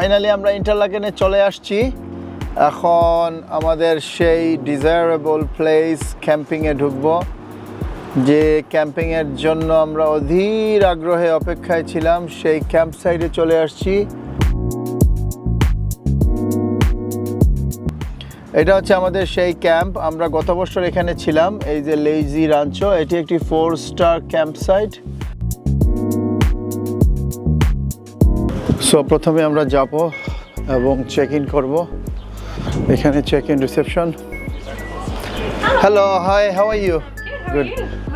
Finally আমরা ইন্টারলাকেনে চলে আসছি। এখন আমাদের সেই ডিজায়ারেবল প্লেস ক্যাম্পিংয়ে ঢুকবো, যে ক্যাম্পিংয়ের জন্য আমরা অধীর আগ্রহে অপেক্ষায় ছিলাম, সেই ক্যাম্প সাইডে চলে আসছি। এটা হচ্ছে আমাদের সেই ক্যাম্প আমরা গত বছর এখানে ছিলাম, এই যে লেইজি রাঞ্চো এটি একটি four star camp site so প্রথমে আমরা যাব এবং চেক ইন করব। এখানে check in reception hello hi how are you good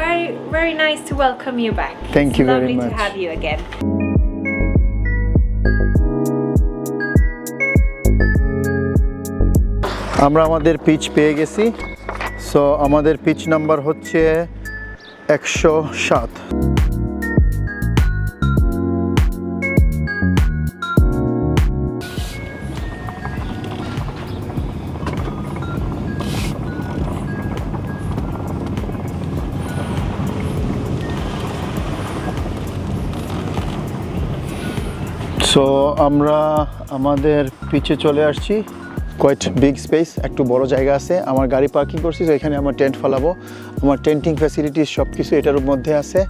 Very, very nice to welcome you back. Thank It's you very lovely much. to have you again. আমরা আমাদের pitch পেয়ে গেছি। সো আমাদের পিচ নাম্বার হচ্ছে একশো সাত। সো আমরা আমাদের পিছে চলে আসছি। কোয়াইট বিগ স্পেস একটু বড় জায়গা আছে। আমার গাড়ি পার্কিং করছি তো এখানে আমার টেন্ট ফেলাবো। আমার টেন্টিং ফ্যাসিলিটিস সব কিছু এটার মধ্যে আছে।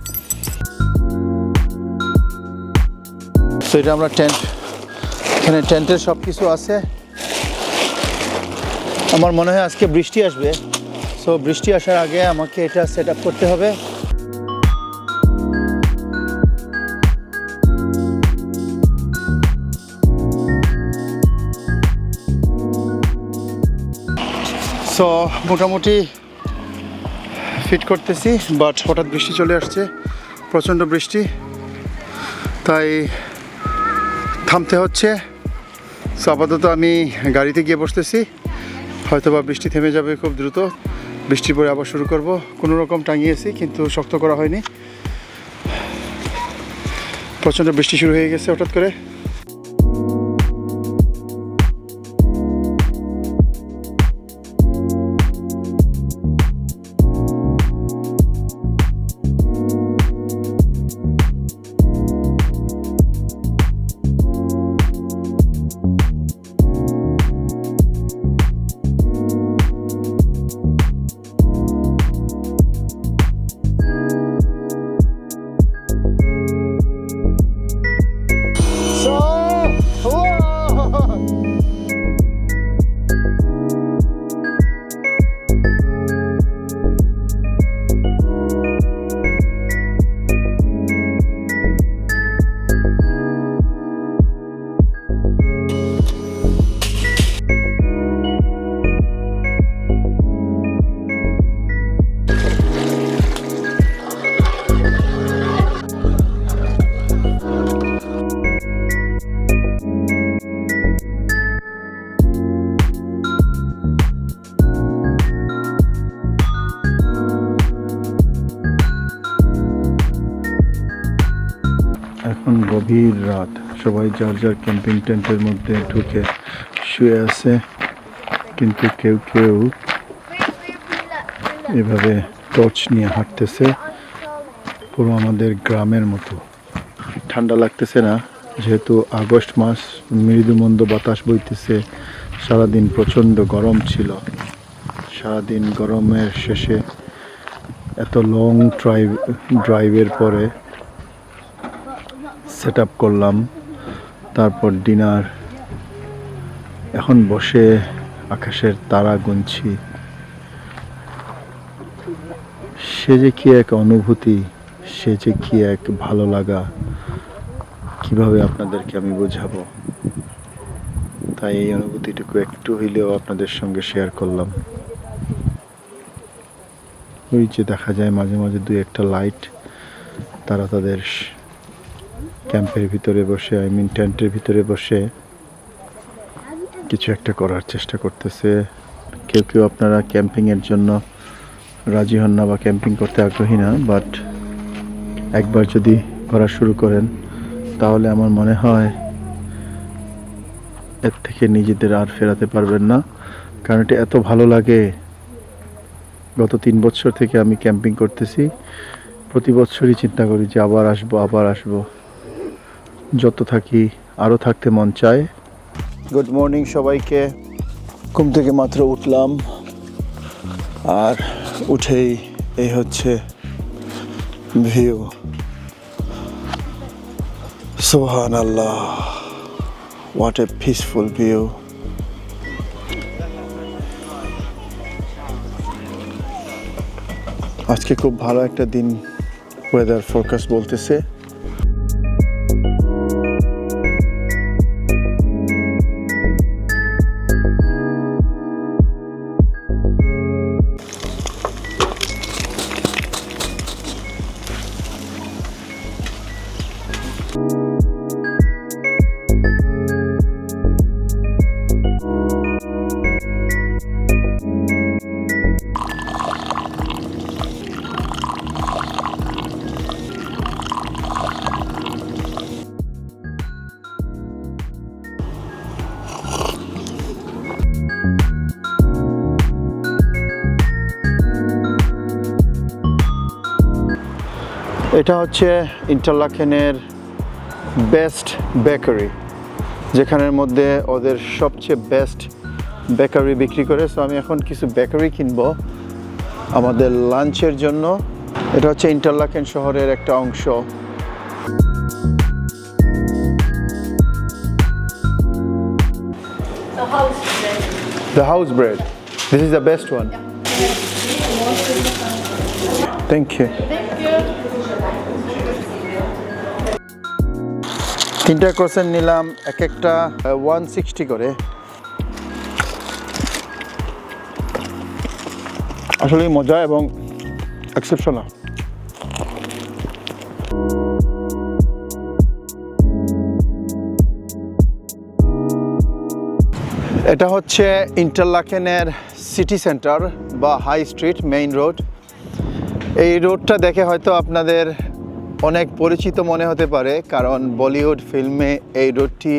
তো এটা আমরা টেন্ট এখানে টেন্টের সব কিছু আছে। আমার মনে হয় আজকে বৃষ্টি আসবে। সো বৃষ্টি আসার আগে আমাকে এটা সেট করতে হবে। সো মোটামুটি ফিট করতেছি বাট হঠাৎ বৃষ্টি চলে আসছে, প্রচণ্ড বৃষ্টি। তাই থামতে হচ্ছে। সো আপাতত আমি গাড়িতে গিয়ে বসতেছি। হয়তো বা বৃষ্টি থেমে যাবে খুব দ্রুত। বৃষ্টির পরে আবার শুরু করব। কোনো রকম টাঙিয়েছি, কিন্তু শক্ত করা হয়নি। প্রচণ্ড বৃষ্টি শুরু হয়ে গেছে হঠাৎ করে। রাত। সবাই যার যার ক্যাম্পিং টেন্টের মধ্যে ঢুকে শুয়ে আছে, কিন্তু কেউ কেউ এভাবে টর্চ নিয়ে হাঁটতেছে, পুরো আমাদের গ্রামের মতো। ঠান্ডা লাগতেছে না, যেহেতু আগস্ট মাস, মৃদুমন্দ বাতাস বইতেছে, সারাদিন প্রচণ্ড গরম ছিল। সারাদিন গরমের শেষে এত লং ড্রাইভ ড্রাইভের পরে সেট আপ করলাম, তারপর ডিনার। এখন বসে আকাশের তারা গুনছি। সে যে কি এক অনুভূতি, সে যে কি এক ভালো লাগা, কীভাবে আপনাদেরকে আমি বোঝাবো? তাই এই অনুভূতিটুকু একটু হইলেও আপনাদের সঙ্গে শেয়ার করলাম। ওই যে দেখা যায় মাঝে মাঝে দুই একটা লাইট, তারা তাদের ক্যাম্পের ভিতরে বসে আই মিন টেন্টের ভিতরে বসে কিছু একটা করার চেষ্টা করতেছে। কেউ কেউ আপনারা ক্যাম্পিংয়ের জন্য রাজি হন না বা ক্যাম্পিং করতে আগ্রহী না বাট একবার যদি করা শুরু করেন, তাহলে আমার মনে হয় এর থেকে নিজেদের আর ফেরাতে পারবেন না। কারণ এটা এত ভালো লাগে। গত তিন বছর থেকে আমি ক্যাম্পিং করতেছি। প্রতি বছরই চিন্তা করি যে আবার আসব আবার আসব। যত থাকি আরও থাকতে মন চায়। গুড মর্নিং সবাইকে। ঘুম থেকে মাত্র উঠলাম। আর উঠেই এই হচ্ছে ভিউ সোহান আল্লাহ হোয়াট এ পিসফুল ভিউ আজকে খুব ভালো একটা দিন ওয়েদার ফোরকাস্ট বলতেছে। এটা হচ্ছে ইন্টারলাকেনের বেস্ট বেকারি যেখানের মধ্যে ওদের সবচেয়ে বেস্ট বেকারি বিক্রি করে সো আমি এখন কিছু বেকারি কিনবো আমাদের লাঞ্চের জন্য এটা হচ্ছে ইন্টারলাকেন শহরের একটা অংশ The house bread. This is the best one. Thank you. Thank you. তিনটা ক্রসেন নিলাম, এক একটা ওয়ান সিক্সটি করে। আসলে মজা এবং এক্সেপশনাল এটা হচ্ছে ইন্টারলাকেনের সিটি সেন্টার বা হাই স্ট্রিট মেইন রোড এই রোডটা দেখে হয়তো আপনাদের অনেক পরিচিত মনে হতে পারে, কারণ বলিউড ফিল্মে এই রোডটি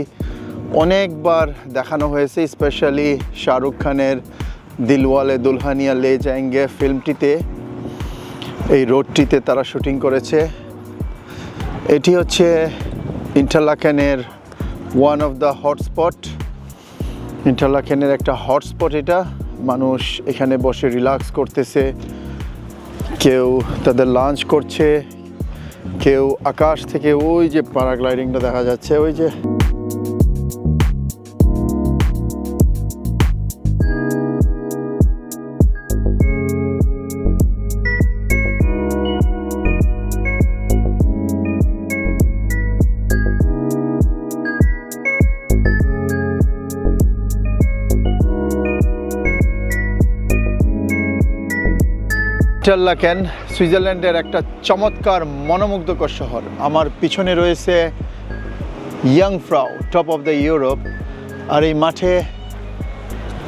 অনেকবার দেখানো হয়েছে, স্পেশালি শাহরুখ খানের দিলওয়ালে দুলহানিয়া লে যায়েঙ্গে ফিল্মটিতে। এই রোডটিতে তারা শুটিং করেছে। এটি হচ্ছে ইন্টারলাকেনের ওয়ান অফ দ্য হটস্পট ইন্টারলাকেনের একটা হটস্পট এটা। মানুষ এখানে বসে রিল্যাক্স করতেছে। কেউ তাদের লাঞ্চ করছে। কেউ আকাশ থেকে ওই যে প্যারাগ্লাইডিংটা দেখা যাচ্ছে ওই যে ইন্টারলাকেন সুইজারল্যান্ডের একটা চমৎকার মনোমুগ্ধকর শহর। আমার পিছনে রয়েছে Jungfrau top of the Europe আর এই মাঠে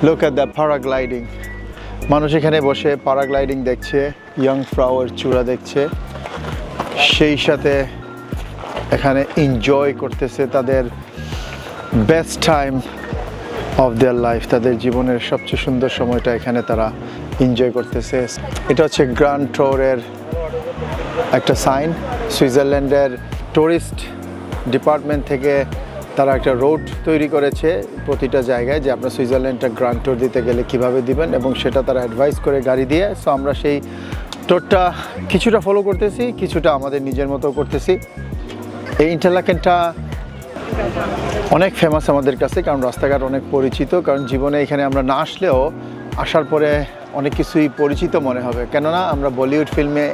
লোক অ্যাট দ্য প্যারাগ্লাইডিং মানুষ এখানে বসে প্যারাগ্লাইডিং দেখছে ইয়াং ফ্রাউয়ের চূড়া দেখছে। সেই সাথে এখানে এনজয় করতেছে তাদের best time of their life তাদের জীবনের সবচেয়ে সুন্দর সময়টা এখানে তারা এনজয় করতেছে। এটা হচ্ছে গ্র্যান্ড টোরের একটা সাইন সুইজারল্যান্ডের টুরিস্ট ডিপার্টমেন্ট থেকে তারা একটা রোড তৈরি করেছে প্রতিটা জায়গায় যে আপনার সুইজারল্যান্ডটা গ্র্যান্ড টোর দিতে গেলে কীভাবে দিবেন এবং সেটা তারা অ্যাডভাইস করে গাড়ি দিয়ে। সো আমরা সেই টোরটা কিছুটা ফলো করতেছি, কিছুটা আমাদের নিজের মতো করতেছি। এই ইন্টারলাকেনটা অনেক ফেমাস আমাদের কাছে, কারণ রাস্তাঘাট অনেক পরিচিত, কারণ জীবনে এখানে আমরা না আসলেও আসার পরে অনেক কিছুই পরিচিত মনে হবে। কেননা আমরা বলিউড ফিল্মে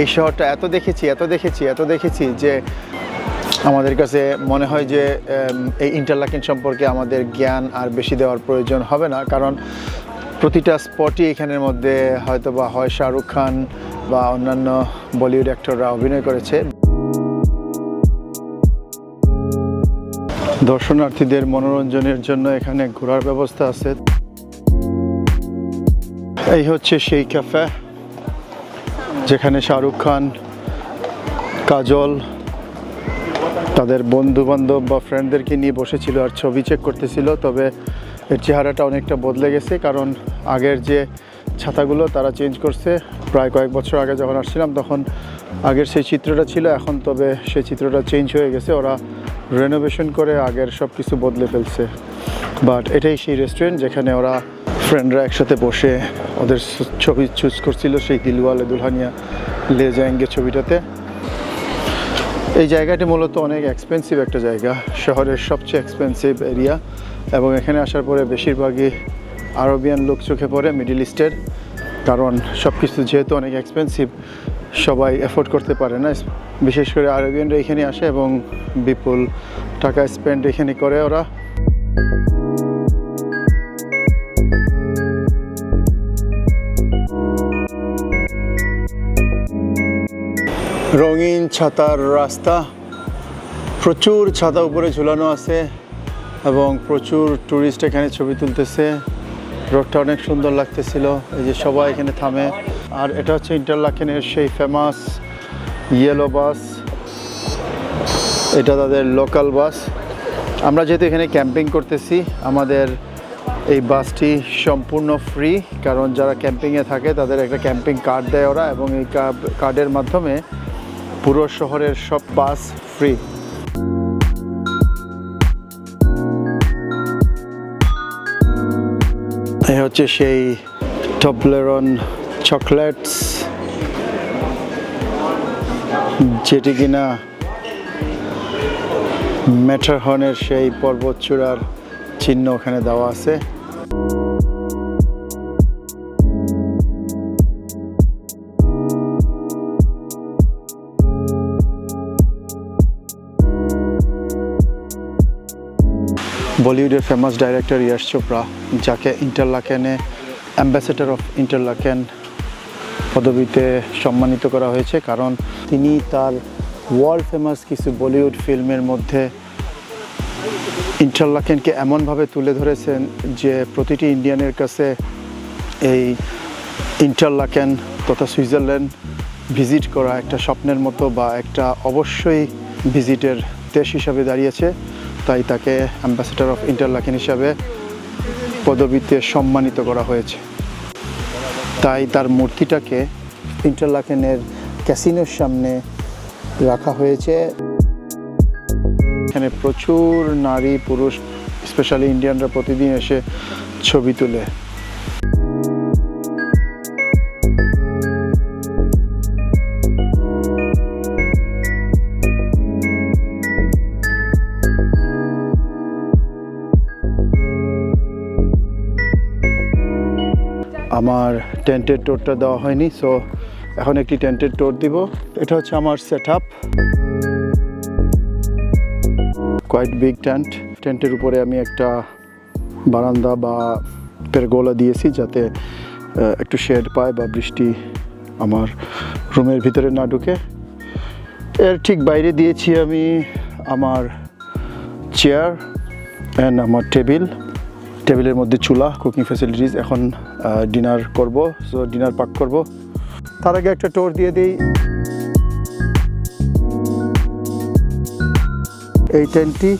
এই শহরটা এত দেখেছি এত দেখেছি এত দেখেছি যে আমাদের কাছে মনে হয় যে এই ইন্টারলাকেন সম্পর্কে আমাদের জ্ঞান আর বেশি দেওয়ার প্রয়োজন হবে না। কারণ প্রতিটা স্পটই এখানের মধ্যে হয়তো বা হয় শাহরুখ খান বা অন্যান্য বলিউড অ্যাক্টররা অভিনয় করেছে। দর্শনার্থীদের মনোরঞ্জনের জন্য এখানে ঘোরার ব্যবস্থা আছে। এই হচ্ছে সেই ক্যাফে, যেখানে শাহরুখ খান, কাজল, তাদের বন্ধু বান্ধব বা ফ্রেন্ডদেরকে নিয়ে বসেছিল আর ছবি চেক করতেছিল, তবে এর চেহারাটা অনেকটা বদলে গেছে কারণ আগের যে ছাতাগুলো তারা চেঞ্জ করছে, প্রায় কয়েক বছর আগে যখন আসছিলাম তখন আগের সেই চিত্রটা ছিল, এখন তবে সেই চিত্রটা চেঞ্জ হয়ে গেছে, ওরা রেনোভেশন করে আগের সব কিছু বদলে ফেলছে। বাট এটাই সেই রেস্টুরেন্ট যেখানে ওরা ফ্রেন্ডরা একসাথে বসে ওদের ছবি চুজ করছিল, সেই দিলওয়ালে, দুলহানিয়া, লে যায়েঙ্গে ছবিটাতে। এই জায়গাটি মূলত অনেক এক্সপেন্সিভ একটা জায়গা, শহরের সবচেয়ে এক্সপেন্সিভ এরিয়া এবং এখানে আসার পরে বেশিরভাগই আরবিয়ান লোক চোখে পড়ে মিডিল ইস্টের কারণ সব কিছু যেহেতু অনেক এক্সপেন্সিভ সবাই এফোর্ড করতে পারে না। বিশেষ করে আরবিয়ানরা এখানে আসে এবং বিপুল টাকা স্পেন্ড এখানে করে ওরা। রঙিন ছাতার রাস্তা। প্রচুর ছাতা উপরে ঝুলানো আছে এবং প্রচুর ট্যুরিস্ট এখানে ছবি তুলতেছে। রোডটা অনেক সুন্দর লাগতেছিল, এই যে সবাই এখানে থামে। আর এটা হচ্ছে ইন্টারলাকেনের সেই ফেমাস ইয়েলো বাস এটা তাদের লোকাল বাস আমরা যেহেতু এখানে ক্যাম্পিং করতেছি, আমাদের এই বাসটি সম্পূর্ণ ফ্রি কারণ যারা ক্যাম্পিংয়ে থাকে তাদের একটা ক্যাম্পিং কার্ড দেয় ওরা এবং এই কার্ডের মাধ্যমে পুরো শহরের সব বাস ফ্রি এই হচ্ছে সেই টপলেরন চকলেটস যেটি কিনা মেটারহনের সেই পর্বতচূড়ার চিহ্ন ওখানে দেওয়া আছে। বলিউডের ফেমাস ডাইরেক্টর ইয়াশ চোপড়া যাকে ইন্টারলাকেনে অ্যাম্বাসেডর অফ ইন্টারলাকেন পদবিতে সম্মানিত করা হয়েছে, কারণ তিনি তার ওয়ার্ল্ড ফেমাস কিছু বলিউড ফিল্মের মধ্যে ইন্টারলাকেনকে এমনভাবে তুলে ধরেছেন যে প্রতিটি ইন্ডিয়ানের কাছে এই ইন্টারলাকেন তথা সুইজারল্যান্ড ভিজিট করা একটা স্বপ্নের মতো বা একটা অবশ্যই ভিজিটের দেশ হিসাবে দাঁড়িয়েছে। তাই তাকে অ্যাম্বাসেডর অফ ইন্টারলাকিন হিসাবে পদবীতে সম্মানিত করা হয়েছে। তাই তার মূর্তিটাকে ইন্টারলাকেনের ক্যাসিনোর সামনে রাখা হয়েছে। এখানে প্রচুর নারী, পুরুষ স্পেশালি ইন্ডিয়ানরা প্রতিদিন এসে ছবি তুলে। টেন্টের টোরটা দেওয়া হয়নি সো এখন একটি টেন্টের টোর দিব। এটা হচ্ছে আমার set up quite big tent টেন্টের উপরে আমি একটা বারান্দা বা পেরগোলা দিয়েছি যাতে একটু শেড পায় বা বৃষ্টি আমার রুমের ভিতরে না ঢুকে। এর ঠিক বাইরে দিয়েছি আমি আমার চেয়ার অ্যান্ড আমার টেবিল টেবিলের মধ্যে চুলা কুকিং ফ্যাসিলিটিস এখন ডিনার করব সো ডিনার পাক করব। তার আগে একটা টোর দিয়ে দিই। এই টেন্টটি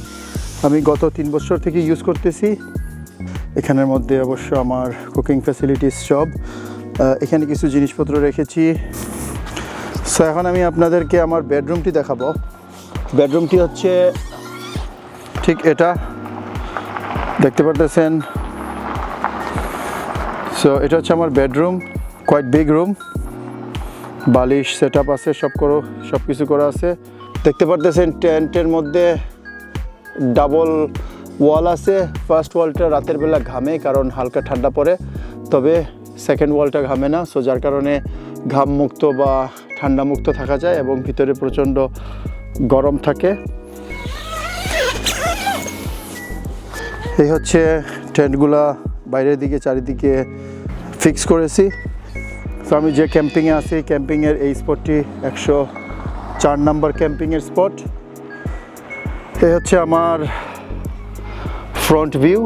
আমি গত তিন বছর থেকে ইউজ করতেছি। এখানের মধ্যে অবশ্য আমার কুকিং ফ্যাসিলিটিস সব এখানে কিছু জিনিসপত্র রেখেছি। সো এখন আমি আপনাদেরকে আমার বেডরুমটি দেখাবো। বেডরুমটি হচ্ছে ঠিক এটা। দেখতে পারতেছেন? সো এটা হচ্ছে আমার বেডরুম কোয়াইট বিগ রুম বালিশ সেট আছে, সব করো, সব কিছু করা আছে। দেখতে পারতেছেন টেন্টের মধ্যে ডাবল ওয়াল আছে। ফার্স্ট ওয়ালটা রাতের বেলা ঘামে, কারণ হালকা ঠান্ডা পড়ে। তবে সেকেন্ড ওয়ালটা ঘামে না সো যার কারণে ঘাম মুক্ত বা ঠান্ডা মুক্ত থাকা যায় এবং ভিতরে প্রচণ্ড গরম থাকে। এই হচ্ছে টেন্টগুলা বাইরের দিকে, চারিদিকে ফিক্স করেছি। তো আমি যে ক্যাম্পিংয়ে আছি ক্যাম্পিংয়ের এই স্পটটি একশো চার নম্বর ক্যাম্পিংয়ের স্পট এ হচ্ছে আমার ফ্রন্ট ভিউ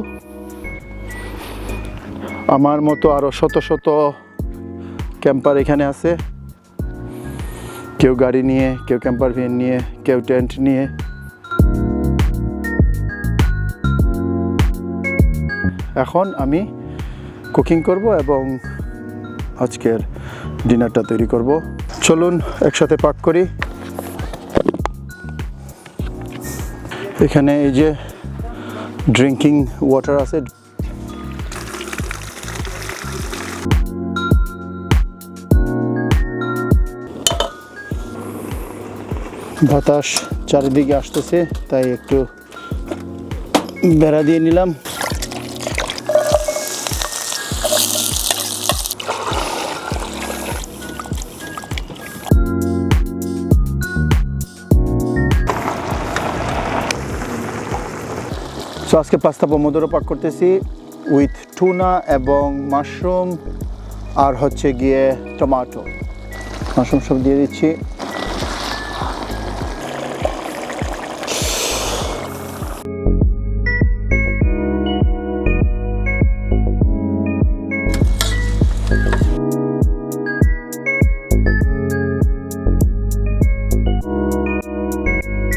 আমার মতো আরও শত শত ক্যাম্পার এখানে আছে। কেউ গাড়ি নিয়ে, কেউ ক্যাম্পার ভ্যান নিয়ে, কেউ টেন্ট নিয়ে। এখন আমি কুকিং করব এবং আজকের ডিনারটা তৈরি করব। চলুন একসাথে পাক করি। এখানে এই যে ড্রিঙ্কিং ওয়াটার আছে। বাতাস চারিদিকে আসতেছে, তাই একটু বেড়া দিয়ে নিলাম। সো আজকে পাস্তা পমোদোরো পাক করতেছি উইথ টুনা এবং মাশরুম আর হচ্ছে গিয়ে টমাটো মাশরুম সব দিয়ে দিচ্ছি।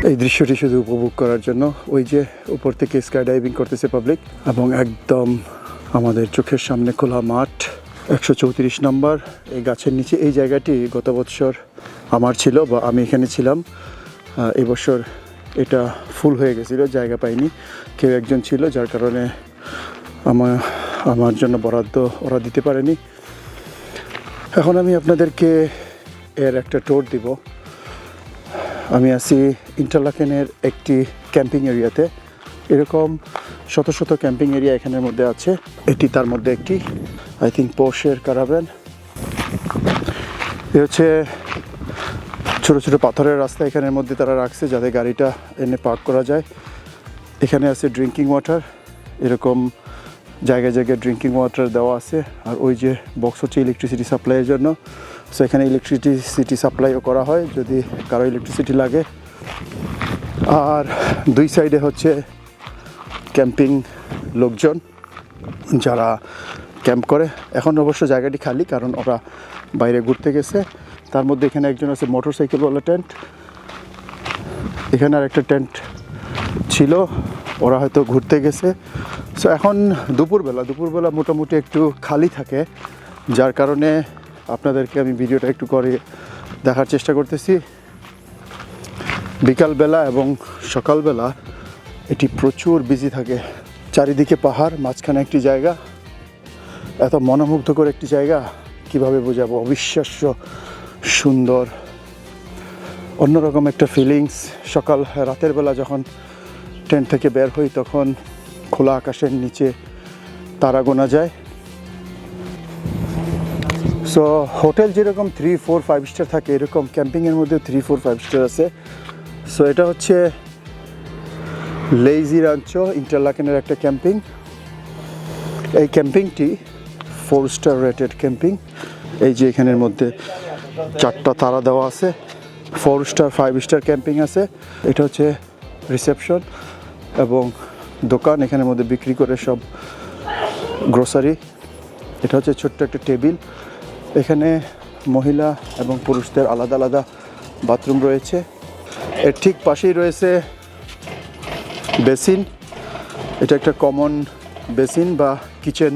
এই দৃশ্যটি শুধু উপভোগ করার জন্য ওই যে উপর থেকে স্কাই ডাইভিং করতেছে পাবলিক এবং একদম আমাদের চোখের সামনে খোলা মাঠ একশো চৌত্রিশ নম্বর এই গাছের নিচে এই জায়গাটি গত বছর আমার ছিল বা আমি এখানে ছিলাম। আহ, এই বছর এটা ফুল হয়ে গেছিল জায়গা পাইনি। কেউ একজন ছিল যার কারণে আমার আমার জন্য বরাদ্দ ওরা দিতে পারেনি। এখন আমি আপনাদেরকে এর একটা টোর দিব। আমি আছি ইন্টারলাকেনের একটি ক্যাম্পিং এরিয়াতে। এরকম শত শত ক্যাম্পিং এরিয়া এখানের মধ্যে আছে। এটি তার মধ্যে একটি, আই থিঙ্ক পোর্শের কারাভ্যান এ হচ্ছে ছোটো ছোটো পাথরের রাস্তা এখানের মধ্যে তারা রাখছে যাতে গাড়িটা এনে পার্ক করা যায়। এখানে আছে ড্রিঙ্কিং ওয়াটার। এরকম জায়গায় জায়গায় ড্রিঙ্কিং ওয়াটার দেওয়া আছে, আর ওই যে বক্স হচ্ছে ইলেকট্রিসিটি সাপ্লাইয়ের জন্য। সো এখানে ইলেকট্রিসিটি সাপ্লাইও করা হয়, যদি কারও ইলেকট্রিসিটি লাগে। আর দুই সাইডে হচ্ছে ক্যাম্পিং লোকজন, যারা ক্যাম্প করে। এখন অবশ্য জায়গাটি খালি, কারণ ওরা বাইরে ঘুরতে গেছে। তার মধ্যে এখানে একজন আছে মোটর সাইকেলওয়ালা টেন্ট এখানে আর একটা টেন্ট ছিল। ওরা হয়তো ঘুরতে গেছে। সো এখন দুপুরবেলা দুপুরবেলা মোটামুটি একটু খালি থাকে। যার কারণে আপনাদেরকে আমি ভিডিওটা একটু করে দেখার চেষ্টা করতেছি। বিকালবেলা এবং সকালবেলা এটি প্রচুর বিজি থাকে। চারিদিকে পাহাড়, মাঝখানে একটি জায়গা। এত মনোমুগ্ধকর একটি জায়গা, কীভাবে বোঝাবো? অবিশ্বাস্য সুন্দর, অন্যরকম একটা ফিলিংস সকাল, রাতের বেলা যখন ট্রেন থেকে বের হই, তখন খোলা আকাশের নিচে তারা গোনা যায়। সো হোটেল যেরকম থ্রি ফোর ফাইভ স্টার থাকে, এরকম ক্যাম্পিংয়ের মধ্যে থ্রি ফোর ফাইভ স্টার আছে। সো এটা হচ্ছে লেইজি রাঞ্চ ইন্টারলাকেনের একটা ক্যাম্পিং এই ক্যাম্পিংটি ফোর স্টার রেটেড ক্যাম্পিং এই যে এখানের মধ্যে চারটা তারা দেওয়া আছে। Four star five star camping আছে। এটা হচ্ছে রিসেপশন এবং দোকান এখানের মধ্যে বিক্রি করে সব গ্রোসারি এটা হচ্ছে ছোট্ট একটা টেবিল। এখানে মহিলা এবং পুরুষদের আলাদা আলাদা বাথরুম রয়েছে। এর ঠিক পাশেই রয়েছে বেসিন। এটা একটা কমন বেসিন বা কিচেন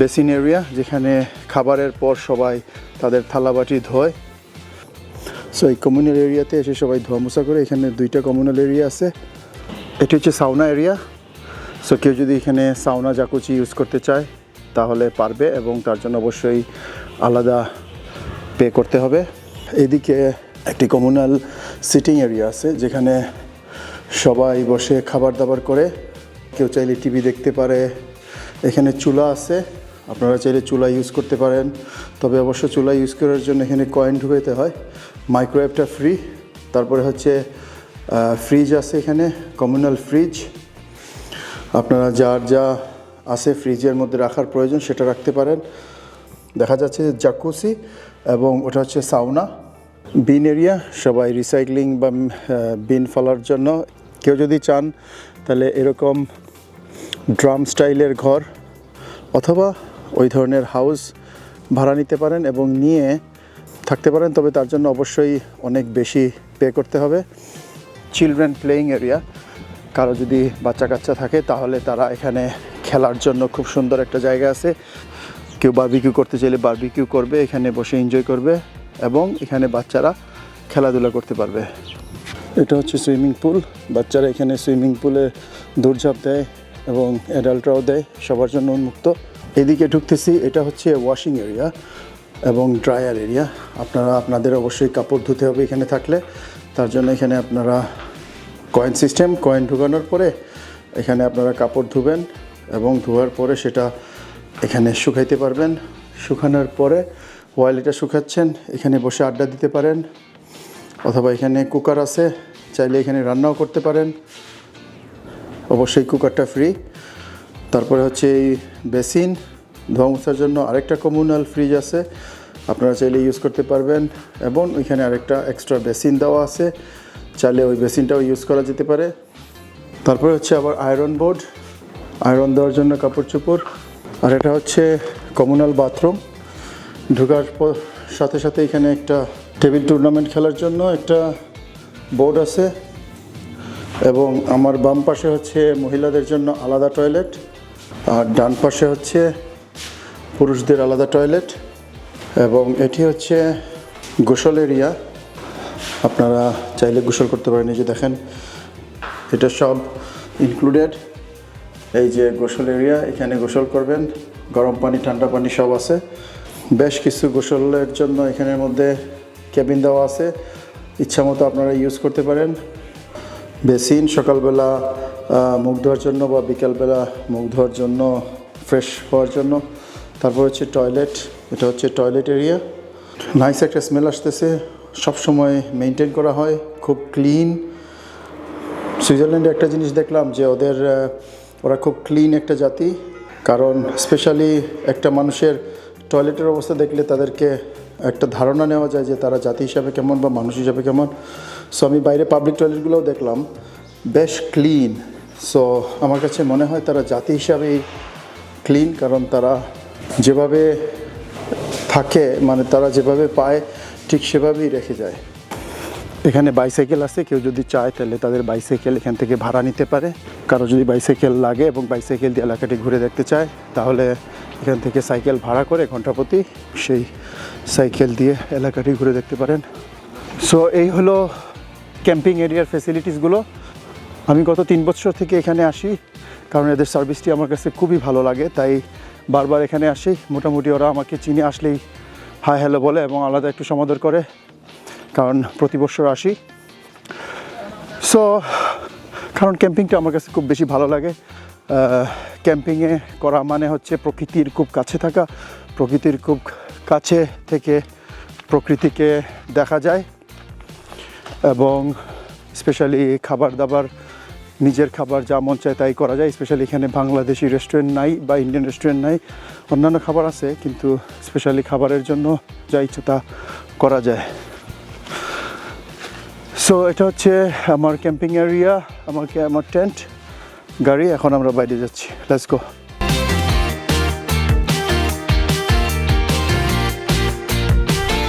বেসিন এরিয়া, যেখানে খাবারের পর সবাই তাদের থালাবাটি ধোয়। সো এই কমিউনাল এরিয়াতে এসে সবাই ধোয়া মোছা করে। এখানে দুইটা কমিউনাল এরিয়া আছে। এটি হচ্ছে সাউনা এরিয়া সো কেউ যদি এখানে সাউনা জাকুচি ইউজ করতে চায়, তাহলে পারবে এবং তার জন্য অবশ্যই আলাদা পে করতে হবে। এদিকে একটি কমিউনাল সিটিং এরিয়া আছে, যেখানে সবাই বসে খাবার দাবার করে। কেউ চাইলে টিভি দেখতে পারে। এখানে চুলা আছে, আপনারা চাইলে চুলা ইউজ করতে পারেন। তবে অবশ্য চুলা ইউজ করার জন্য এখানে কয়েন ঢুকাইতে হয়। মাইক্রোওয়েভটা ফ্রি তারপরে হচ্ছে ফ্রিজ আছে এখানে কমিউনাল ফ্রিজ আপনারা যার যা আছে ফ্রিজের মধ্যে রাখার প্রয়োজন সেটা রাখতে পারেন। দেখা যাচ্ছে জাকুসি এবং ওটা হচ্ছে সাউনা বিন এরিয়া সবাই রিসাইক্লিং বা বিন ফেলার জন্য। কেউ যদি চান, তাহলে এরকম ড্রাম স্টাইলের ঘর অথবা ওই ধরনের হাউস ভাড়া নিতে পারেন এবং নিয়ে থাকতে পারেন। তবে তার জন্য অবশ্যই অনেক বেশি পে করতে হবে। চিলড্রেন প্লেয়িং এরিয়া কারও যদি বাচ্চা কাচ্চা থাকে, তাহলে তারা এখানে খেলার জন্য খুব সুন্দর একটা জায়গা আছে। কেউ বারবিকিউ করতে চাইলে বারবিকিউ করবে, এখানে বসে এনজয় করবে এবং এখানে বাচ্চারা খেলাধুলা করতে পারবে। এটা হচ্ছে সুইমিং পুল বাচ্চারা এখানে সুইমিং পুলে দৌড়ঝাঁপ দেয় এবং অ্যাডাল্টরাও দেয়, সবার জন্য উন্মুক্ত। এদিকে ঢুকতেছি, এটা হচ্ছে ওয়াশিং এরিয়া এবং ড্রায়ার এরিয়া আপনারা, আপনাদের অবশ্যই কাপড় ধুতে হবে এখানে থাকলে। তার জন্য এখানে আপনারা কয়েন সিস্টেম কয়েন ঢুকানোর পরে এখানে আপনারা কাপড় ধুবেন এবং ধোয়ার পরে সেটা এখানে শুকাইতে পারবেন। শুকানোর পরে ওয়াইল এটা শুকাচ্ছেন, এখানে বসে আড্ডা দিতে পারেন অথবা এখানে কুকার আছে, চাইলে এখানে রান্নাও করতে পারেন। অবশ্যই কুকারটা ফ্রি তারপরে হচ্ছে এই বেসিন ধোয়া মোছার জন্য আরেকটা কমিউনাল ফ্রিজ আছে। আপনারা চাইলে ইউজ করতে পারবেন। এবং ওইখানে আরেকটা এক্সট্রা বেসিন দেওয়া আছে। চাইলে ওই বেসিনটাও ইউজ করা যেতে পারে। তারপরে হচ্ছে আবার আয়রন বোর্ড আয়রন দেওয়ার জন্য কাপড় চোপড়। আর এটা হচ্ছে কমিউনাল বাথরুম ঢোকার সাথে সাথে এখানে একটা টেবিল টুর্নামেন্ট খেলার জন্য একটা বোর্ড আছে। এবং আমার বাম পাশে হচ্ছে মহিলাদের জন্য আলাদা টয়লেট আর ডান পাশে হচ্ছে পুরুষদের আলাদা টয়লেট এবং এটি হচ্ছে গোসল এরিয়া। আপনারা চাইলে গোসল করতে পারেন, এই যে দেখেন, এটা সব ইনক্লুডেড এই যে গোসল এরিয়া, এখানে গোসল করবেন, গরম পানি, ঠান্ডা পানি সব আছে। বেশ কিছু গোসলের জন্য এখানের মধ্যে কেবিন দেওয়া আছে। ইচ্ছা মতো আপনারা ইউজ করতে পারেন। বেসিন, সকালবেলা মুখ ধোয়ার জন্য বা বিকালবেলা মুখ ধোয়ার জন্য ফ্রেশ হওয়ার জন্য। তারপর হচ্ছে টয়লেট এটা হচ্ছে টয়লেট এরিয়া নাইস একটা স্মেল আসতেছে। সবসময় মেনটেন করা হয়, খুব ক্লিন সুইজারল্যান্ডে একটা জিনিস দেখলাম যে ওদের ওরা খুব ক্লিন একটা জাতি। কারণ স্পেশালি একটা মানুষের টয়লেটের অবস্থা দেখলে তাদেরকে একটা ধারণা নেওয়া যায় যে তারা জাতি হিসাবে কেমন বা মানুষ হিসাবে কেমন। সো আমি বাইরে পাবলিক টয়লেটগুলোও দেখলাম। বেশ ক্লিন সো আমার কাছে মনে হয় তারা জাতি হিসাবেই ক্লিন কারণ তারা যেভাবে থাকে মানে তারা যেভাবে পায়, ঠিক সেভাবেই রেখে যায়। এখানে বাইসাইকেল আছে, কেউ যদি চায় তাহলে তাদের বাইসাইকেল এখান থেকে ভাড়া নিতে পারে। কারও যদি বাইসাইকেল লাগে এবং বাইসাইকেল দিয়ে এলাকাটি ঘুরে দেখতে চায়, তাহলে এখান থেকে সাইকেল ভাড়া করে ঘন্টাপ্রতি সেই সাইকেল দিয়ে এলাকাটি ঘুরে দেখতে পারেন। সো এই হলো ক্যাম্পিং এরিয়ার ফেসিলিটিসগুলো আমি গত তিন বছর থেকে এখানে আসি, কারণ এদের সার্ভিসটি আমার কাছে খুবই ভালো লাগে, তাই বারবার এখানে আসি। মোটামুটি ওরা আমাকে চিনে আসলেই হাই হ্যালো বলে এবং আলাদা একটু সমাদর করে, কারণ প্রতি বছর আসি। সো কারণ ক্যাম্পিংটা আমার কাছে খুব বেশি ভালো লাগে। ক্যাম্পিংয়ে করা মানে হচ্ছে প্রকৃতির খুব কাছে থাকা, প্রকৃতির খুব কাছে থেকে প্রকৃতিকে দেখা যায় এবং স্পেশালি খাবার দাবার নিজের খাবার যা মন চায় তাই করা যায় স্পেশালি এখানে বাংলাদেশি রেস্টুরেন্ট নাই বা ইন্ডিয়ান রেস্টুরেন্ট নাই, অন্যান্য খাবার আছে, কিন্তু স্পেশালি খাবারের জন্য যা ইচ্ছে তা করা যায়। সো এটা হচ্ছে আমার ক্যাম্পিং এরিয়া আমাকে, আমার টেন্ট গাড়ি, এখন আমরা বাইরে যাচ্ছি। Let's go